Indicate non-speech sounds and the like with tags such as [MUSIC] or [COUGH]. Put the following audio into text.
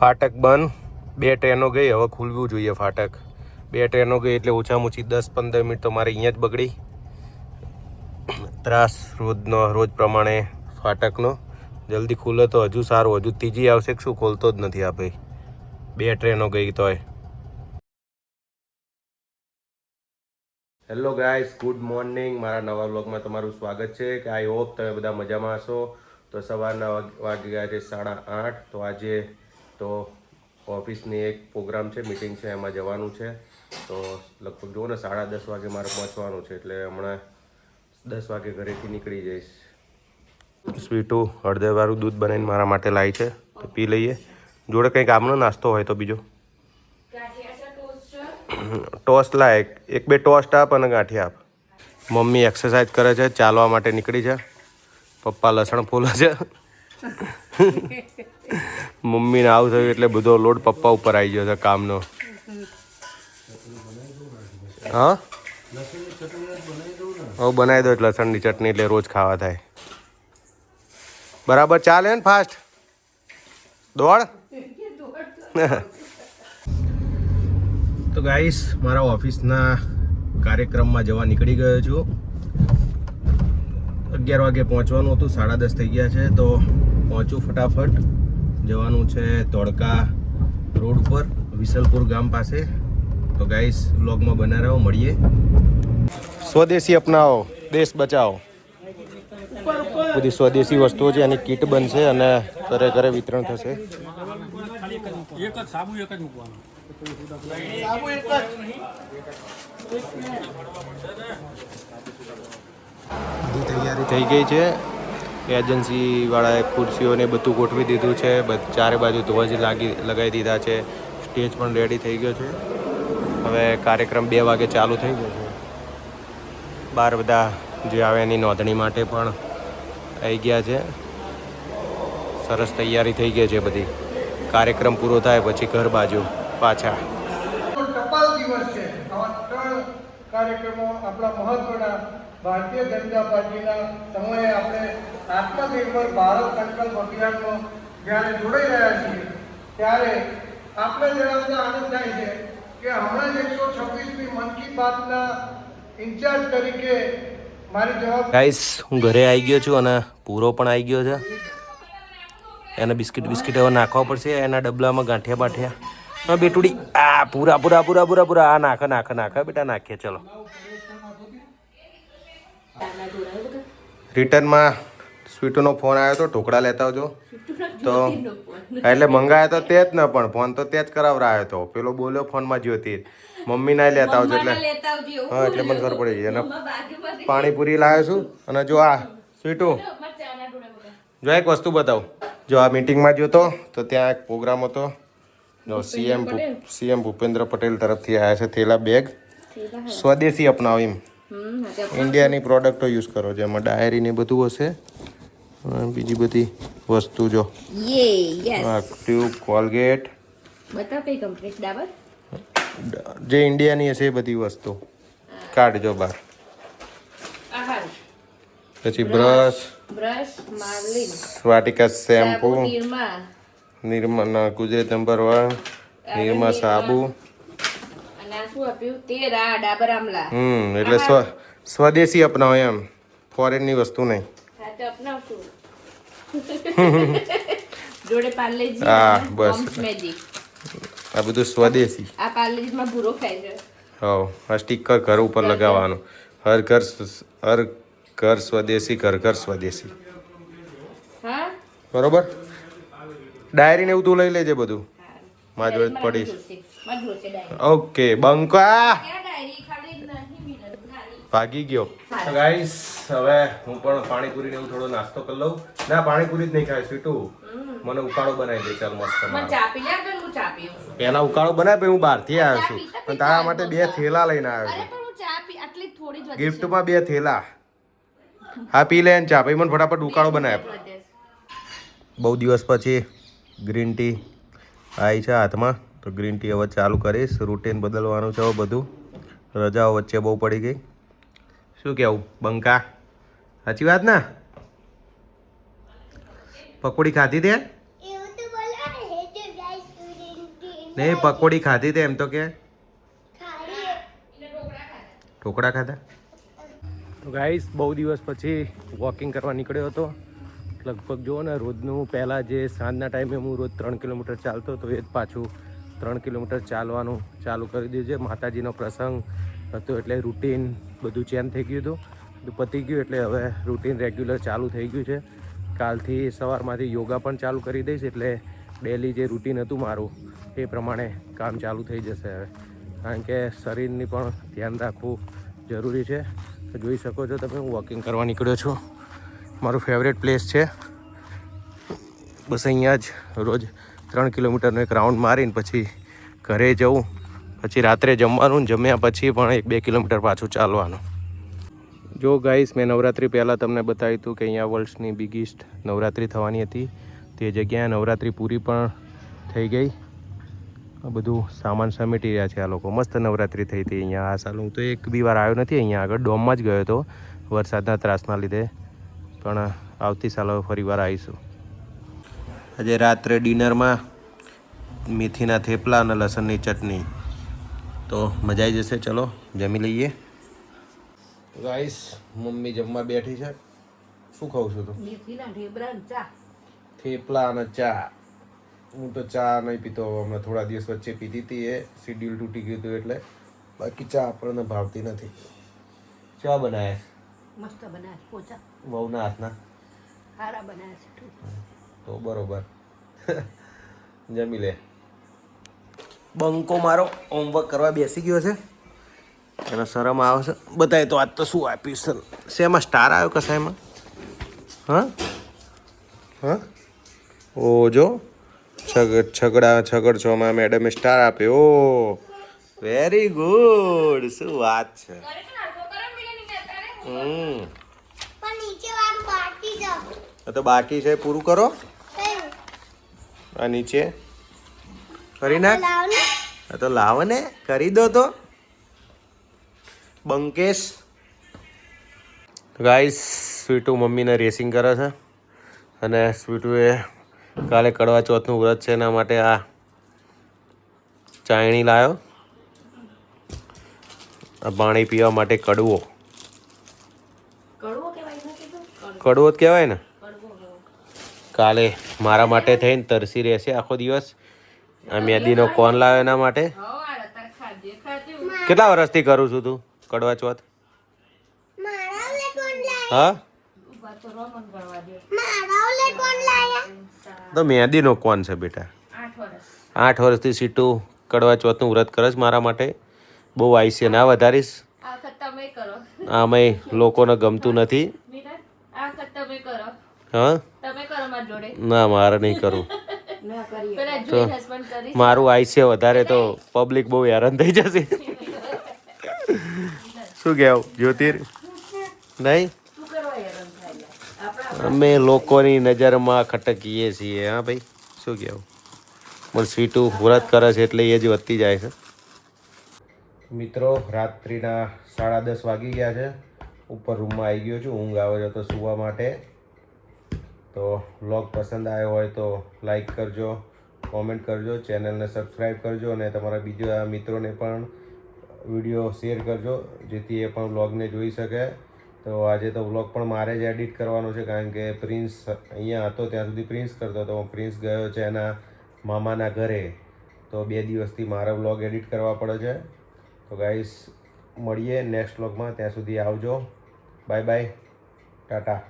ફાટક બંધ. બે ટ્રેનો ગઈ, હવે ખુલવું જોઈએ ફાટક. બે ટ્રેનો ગઈ એટલે ઓછામાં ઓછી દસ પંદર મિનિટ તો મારે અહીંયા જ બગડી. ત્રાસ રોજનો, રોજ પ્રમાણે ફાટકનો. જલ્દી ખુલે તો હજુ સારું, હજુ ત્રીજી આવશે કે શું? ખોલતો જ નથી આ ભાઈ. બે ટ્રેનો ગઈ તોય. હેલો ગાઈસ ગુડ મોર્નિંગ મારા નવા બ્લોગમાં તમારું સ્વાગત છે કે આઈ હોપ તમે બધા મજામાં હશો. તો સવારના વાગ- ગયા છે સાડા આઠ. તો આજે તો ઓફિસની એક પ્રોગ્રામ છે, મિટિંગ છે, એમાં જવાનું છે. તો લગભગ જુઓ ને, સાડા દસ વાગે મારે પહોંચવાનું છે, એટલે હમણાં દસ વાગે ઘરેથી નીકળી જઈશ. સ્વીટું, હળદરવાળું દૂધ બનાવીને મારા માટે લાવી છે, તો પી લઈએ. જોડે કંઈક આમનો નાસ્તો હોય તો બીજો. ટોસ્ટ લાય એક- એક બે ટોસ્ટ આપ અને ગાંઠી આપ. મમ્મી એક્સરસાઇઝ કરે છે, ચાલવા માટે નીકળી છે. પપ્પા લસણ ફોલે છે. મમ્મીને આવું થયું એટલે બધો લોડ પપ્પા ઉપર આવી ગયો છે કામનો. હા? હવે બનાવી દો એટલે લસણની ચટણી એટલે રોજ ખાવા થાય. બરાબર ચાલે ને ફાસ્ટ દોડ? [LAUGHS] તો ગાઈસ મારા ઓફિસના કાર્યક્રમમાં જવા નીકળી ગયો છું. અગિયાર વાગે પહોંચવાનું હતું, સાડા દસ થઈ ગયા છે, તો પહોંચું ફટાફટ. જવાનું છે ધોળકા રોડ ઉપર, વિસલપુર ગામ પાસે. તો ગાઈસ બ્લોગમાં બના રહો મળીએ. સ્વદેશી અપનાવો, દેશ બચાવો. બધી સ્વદેશી વસ્તુઓ છે એની કીટ બનશે અને ઘરે ઘરે વિતરણ થશે. બધી તૈયારી થઈ ગઈ છે. એજન્સી વાળાએ ખુરશીઓને બધું ગોઠવી દીધું છે ચારે બાજુ ધ્વજ લાગી, લગાવી દીધા છે. સ્ટેજ પણ રેડી થઈ ગયો છે. હવે કાર્યક્રમ બે વાગે ચાલુ થઈ ગયો છે. બાર બધા જે આવે એની નોંધણી માટે પણ આવી ગયા છે. સરસ તૈયારી થઈ ગઈ છે બધી. કાર્યક્રમ પૂરો થાય પછી ઘર બાજુ પાછા. કાર્યક્રમો આપણા મહત્વના ભારતીય જનતા પાર્ટીના સમયે આપણે આત્મનિર્ભર ભારત સંકલ્પ અભિયાનમાં જ્યારે જોડાઈ રહ્યા છીએ, ત્યારે આપણે જણાવતા આનંદ થાય છે કે હમણાં જ એકસો છવ્વીસમી મન કી બાતના ઇન્ચાર્જ તરીકે ગાઈસ હું ઘરે આવી ગયો છું અને પૂરો પણ આવી ગયો છે. એને બિસ્કિટ બિસ્કિટ હવે નાખવા પડશે, એના ડબલામાં ગાંઠિયા બાઠિયા. હા બેટુડી. આ પૂરા પૂરા પૂરા પૂરા પૂરા. આ નાખ નાખ નાખ. બેટા નાખીએ ચલો. રિટર્નમાં સ્વીટુનો ફોન આવ્યો હતો ઢોકળા લેતા આવજો. તો એટલે મંગાયો તો તે જ ન પણ ફોન તો તે જ કરાવરાયો હતો પેલો બોલ્યો ફોનમાં જ્યોતિ. મમ્મી ના લેતા આવજો એટલે. હા એટલે મને ખબર પડી ગઈ. અને પાણીપુરી લાવ્યો છું. અને જો આ સ્વીટુ. જો એક વસ્તુ બતાવું. જો આ મીટિંગમાં જ્યો તો તો ત્યાં એક પ્રોગ્રામ હતો. જો સીએમ સીએમ ભૂપેન્દ્ર પટેલ તરફથી આવ્યા છે થેલા બેગ. સ્વદેશી અપનાવો એમ. ઇન્ડિયાની પ્રોડક્ટો યુઝ કરો જેમાં ડાયરી ને બધું હશે. બીજી બધી વસ્તુ જો. યે યસ ટ્યુબ કોલગેટ બતા કઈ કંપની ડાબર? જે ઇન્ડિયાની હશે એ બધી વસ્તુ. કાઢજો બહાર. પછી brush brush માર્લિન. Vatika shampoo Nirma Nirma Gujarat number one Nirma સાબુ. હમ એટલે સ્વ સ્વદેશી અપનાવો એમ. ફોરેનની વસ્તુ નહીં. હા [LAUGHS] હા, બસ. આ બધું સ્વદેશી. હવ આ સ્ટીકર ઘર ઉપર લગાવવાનું. હર ઘર હર ઘર સ્વદેશી ઘર ઘર સ્વદેશી. બરોબર? ડાયરી ને એવું તું લઈ લેજે બધું. મારી જોડે જ પડી છે. માં જોશે ડાયરી ઓકે બંકા! ભાગી ગયો. ગાઈસ હવે હું પણ પાણીપુરી ને એવું થોડો નાસ્તો કરી લઉં. ના પાણીપુરી જ નહીં ખાય સ્વીટું. મને ઉકાળો બનાવી દે ચાલ મસ્ત પેલા ઉકાળો બનાવે હું હું બહારથી આવ્યો છું. પણ તારા માટે બે થેલા લઈને આવ્યો છું. પણ હું ચા પી આટલી થોડી જ વધે ગિફ્ટમાં બે થેલા. હા પી લે ચા પછી મને ફટાફટ ઉકાળો બનાવે. બહુ દિવસ પછી ગ્રીન ટી આવી છે હાથમાં. તો ગ્રીન ટી હવે ચાલુ કરીશ. રૂટીન બદલવાનું છે બધું. રજાઓ વચ્ચે બહુ પડી ગઈ. શું કહેવું બંકા? સાચી વાત ને? પકોડી ખાધી તે? નહીં પકોડી ખાધી તે એમ તો કે. ઢોકળા ખાધા? તો ગાઈસ બહુ દિવસ પછી વોકિંગ કરવા નીકળ્યો હતો. લગભગ જુઓ ને, રોજનું પહેલાં જે સાંજના ટાઈમે હું રોજ ત્રણ કિલોમીટર ચાલતો હતો, એ જ પાછું ત્રણ કિલોમીટર ચાલવાનું ચાલુ કરી દીધું છે. માતાજીનો પ્રસંગ હતો એટલે રૂટીન બધું ચેન્જ થઈ ગયું હતું. બધું પતી ગયું એટલે હવે રૂટીન રેગ્યુલર ચાલુ થઈ ગયું છે. કાલથી સવારમાંથી યોગા પણ ચાલુ કરી દઈશ એટલે ડેલી જે રૂટીન હતું મારું, એ પ્રમાણે કામ ચાલુ થઈ જશે હવે. કારણ કે શરીરની પણ ધ્યાન રાખવું જરૂરી છે. જોઈ શકો છો તમે, હું વોકિંગ કરવા નીકળ્યો છું. મારું ફેવરેટ પ્લેસ છે. બસ અહીંયા જ રોજ ત્રણ કિલોમીટરનો એક રાઉન્ડ મારીને પછી ઘરે જવું, પછી રાત્રે જમવાનું, જમ્યા પછી પણ એક બે કિલોમીટર પાછું ચાલવાનું. જો ગાઈસ મેં નવરાત્રિ પહેલાં તમને બતાવ્યું હતું કે અહીંયા વર્ષની બિગેસ્ટ નવરાત્રિ થવાની હતી. તે જગ્યાએ નવરાત્રિ પૂરી પણ થઈ ગઈ. આ બધું સામાન સમેટી રહ્યા છે આ લોકો. મસ્ત નવરાત્રિ થઈ હતી અહીંયા. આ સાલ હું તો એક બી વાર આવ્યો નથી અહીંયા આગળ. ડોમમાં જ ગયો હતો વરસાદના ત્રાસના લીધે. પણ આવતી સાલ હવે ફરી આવીશું. આજે રાત્રે ડિનરમાં મેથીના થેપલા અને લસણની ચટણી. તો મજા આવી જશે ચલો જમી લઈએ. રાઈસ મમ્મી જમવા બેઠી છે. શું ખાઉં છું તું? મેથીના ઢેબરા ને ચા. થેપલા અને ચા. હું તો ચા નહીં પીતો હમણાં થોડા દિવસ વચ્ચે પીધી હતી એ શિડ્યુલ તૂટી ગયું હતું એટલે. બાકી ચા આપણને ભાવતી નથી. ચા બનાવે મસ્ત બનાવે પોચા. વહુના હાથના સારા બનાવ્યા છે તો. બરોબર. જમી લે. બંકો મારો હોમવર્ક કરવા બેસી ગયો છે. એનો શરમ આવે છે. બતાય તો આજ તો શું આપ્યું સર શેમાં સ્ટાર આવ્યો કસાયમાં હા? હા? ઓ જો છગ છગડા છગડ છોમાં મેડમે સ્ટાર આપ્યો. ઓ વેરી ગુડ શું વાત છે? હમ પણ નીચે વાળું બાકી છે આ તો બાકી છે પૂરું કરો. આ નીચે. કરી નાખ. તો લાવો ને કરી દો તો. બંકેશ. ગાઈસ સ્વીટુ મમ્મીને રેસિંગ કરે છે. અને સ્વીટુએ કાલે કડવા ચોથનું વ્રત છે એના માટે આ ચાયણી લાવ્યો આ પાણી પીવા માટે કડવો. કડવો જ કહેવાય ને. કાલે મારા માટે થઈને તરસી રહેશે આખો દિવસ. આ મેદીનો કોન લાવ્યો એના માટે. કેટલા વર્ષથી કરું છું તું? કડવા ચોથ? હા? તો મહેંદીનો કોન છે બેટા? આઠ વર્ષથી સીટું કડવા ચોથનું વ્રત કરે છે મારા માટે. બહુ આઈસ ના વધારીશ. આ વખત તમે કરો. આમાંય લોકોને ગમતું નથી. હા? તમે કરો મારી જોડે. ના મારે નહીં કરવું કરી મારું આઈસ છે વધારે તો પબ્લિક બહુ હેરાન થઈ જશે. શું કહેવું? જ્યોતિર? નહીં? શું કરવા હેરાન થાય યાર? આપણા અમે લોકોની નજરમાં ખટકીએ છીએ. હા ભાઈ શું કહેવું? પણ સ્વીટું વ્રત કરે છે એટલે એ જ વધતી જાય છે. મિત્રો રાત્રિના સાડા દસ વાગી ગયા છે. ઉપર રૂમમાં આવી ગયો છું. ઊંઘ આવે છે તો સૂવા માટે. તો વ્લોગ પસંદ આવ્યો હોય તો લાઈક કરજો, કોમેન્ટ કરજો, ચેનલને સબસ્ક્રાઈબ કરજો અને તમારા બીજા મિત્રોને પણ વીડિયો શેર કરજો, જેથી એ પણ વ્લોગને જોઈ શકે. તો આજે તો વ્લોગ પણ મારે જ એડિટ કરવાનો છે, કારણ કે પ્રિન્સ અહીંયા હતો, ત્યાં સુધી પ્રિન્સ કરતો હતો. પ્રિન્સ ગયો છે એના મામાના ઘરે. તો બે દિવસથી મારા વ્લોગ એડિટ કરવા પડે છે. તો ગાઈસ, મળીએ નેક્સ્ટ વ્લોગમાં. ત્યાં સુધી આવજો. Bye bye. ટાટા.